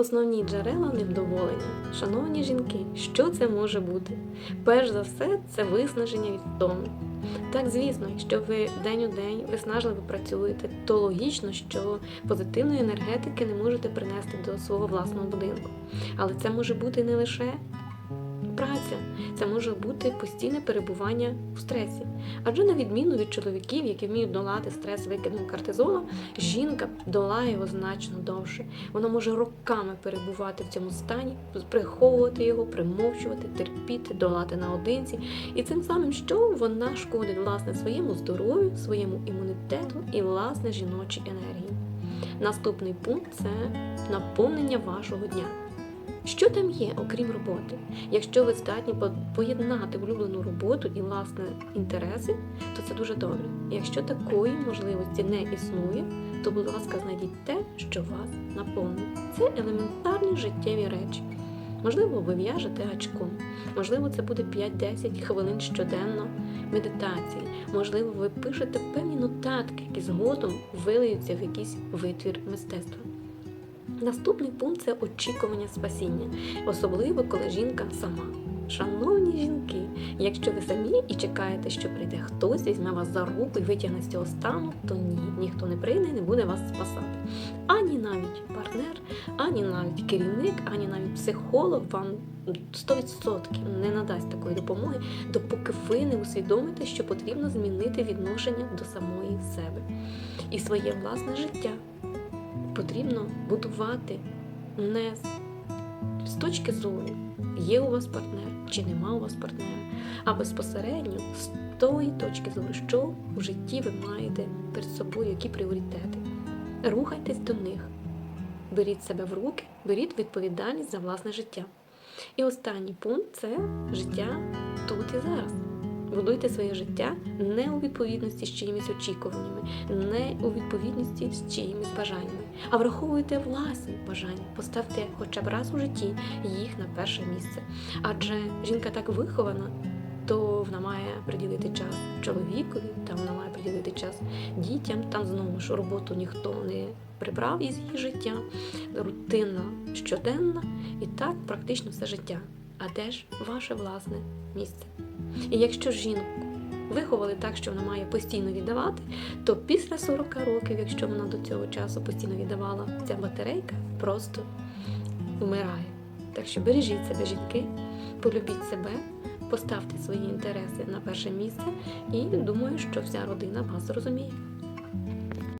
Основні джерела невдоволення. Шановні жінки, що це може бути? Перш за все, це виснаження від втоми. Так, звісно, якщо ви день у день виснажливо працюєте, то логічно, що позитивної енергетики не можете принести до свого власного будинку. Але це може бути не лише праця, це може бути постійне перебування в стресі. Адже на відміну від чоловіків, які вміють долати стрес викидом кортизолу, жінка долає його значно довше. Вона може роками перебувати в цьому стані, приховувати його, примовчувати, терпіти, долати наодинці. І цим самим, що вона шкодить власне своєму здоров'ю, своєму імунітету і власне жіночій енергії. Наступний пункт це наповнення вашого дня. Що там є, окрім роботи? Якщо ви здатні поєднати улюблену роботу і власне інтереси, то це дуже добре. Якщо такої можливості не існує, то, будь ласка, знайдіть те, що вас наповнює. Це елементарні життєві речі. Можливо, ви в'яжете гачком, можливо, це буде 5-10 хвилин щоденно медитації, можливо, ви пишете певні нотатки, які згодом вилиються в якийсь витвір мистецтва. Наступний пункт це очікування спасіння, особливо коли жінка сама. Шановні жінки, якщо ви самі і чекаєте, що прийде хтось, візьме вас за руку і витягне з цього стану, то ні, ніхто не прийде і не буде вас спасати. Ані навіть партнер, ані навіть керівник, ані навіть психолог вам 100% не надасть такої допомоги, допоки ви не усвідомите, що потрібно змінити відношення до самої себе і своє власне життя потрібно будувати не з, точки зору, є у вас партнер чи нема у вас партнера, а безпосередньо з тої точки зору, що в житті ви маєте перед собою, які пріоритети. Рухайтесь до них, беріть себе в руки, беріть відповідальність за власне життя. І останній пункт це життя тут і зараз. Будуйте своє життя не у відповідності з чиїмись очікуваннями, не у відповідності з чиїмись бажаннями, а враховуйте власні бажання, поставте хоча б раз у житті їх на перше місце. Адже жінка так вихована, то вона має приділити час чоловікові, там вона має приділити час дітям, там знову ж роботу ніхто не прибрав із її життя, рутинна щоденна, і так практично все життя. А де ж ваше власне місце? І якщо жінку виховали так, що вона має постійно віддавати, то після 40 років, якщо вона до цього часу постійно віддавала, ця батарейка просто вмирає. Так що бережіть себе, жінки, полюбіть себе, поставте свої інтереси на перше місце, і думаю, що вся родина вас зрозуміє.